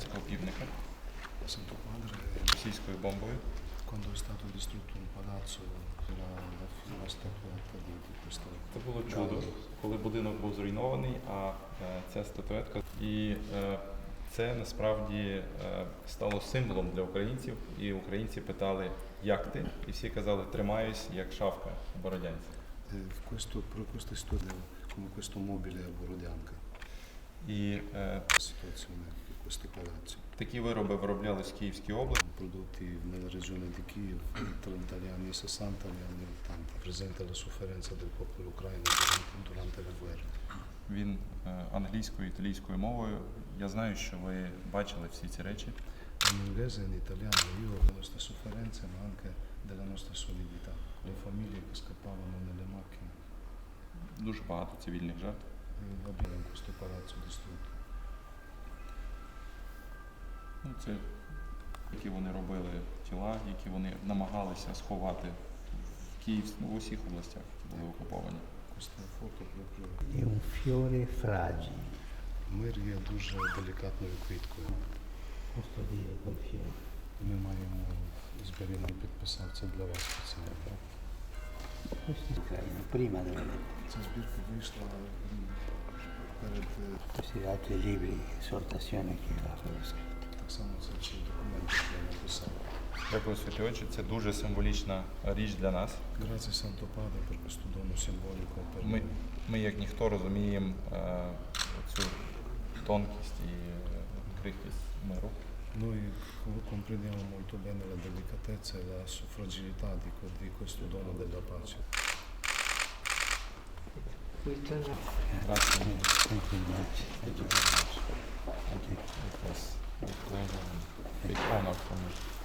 радянського півника російською бомбою. Це було чудо, коли будинок був зруйнований, а е, ця статуетка. І е, це насправді е, стало символом для українців. І українці питали, як ти? І всі казали, тримаюсь, як шавка бородянця. Eh, questo, storia come questo mobile Borodianca, І е, такі вироби вироблялись в Київській області. prodotti nella regione di Kiev tra gli anni 60 e gli anni 80, presente la sofferenza del popolo ucraino durante, durante la guerra. Він е, anglійською, італійською мовою. Я знаю, що ви бачили всі ці речі. In inglese e in italiano io ho le nostre sofferenze ma anche della nostra solidità, le famiglie che scappavano nelle macchine Дуже багато цивільних жертв. Abbiamo in questo palazzo distrutto. Ну, це які вони робили тіла, які вони намагалися сховати в Київ, ну, в усіх областях, які були окуповані. Questa foto proprio È un fiore мир є дуже делікатною квіткою. posso dire quel. Ми маємо зберігати, підписав це для вас спеціально. Questo ucraino, prima della е, Questi altri libri, esortazioni che avevo scritto. Дякую, святі очі. Це дуже символічна річ для нас. Per questo dono simbolico per Ми, ми як ніхто розуміємо е, цю тонкість і е, крихкість миру. La delicatezza e la s- fragilità di, que- di questo dono della pace. Questo no. Grazie. Thank you very much. Thank you very much. Thank you. It was a pleasure and big honor for me.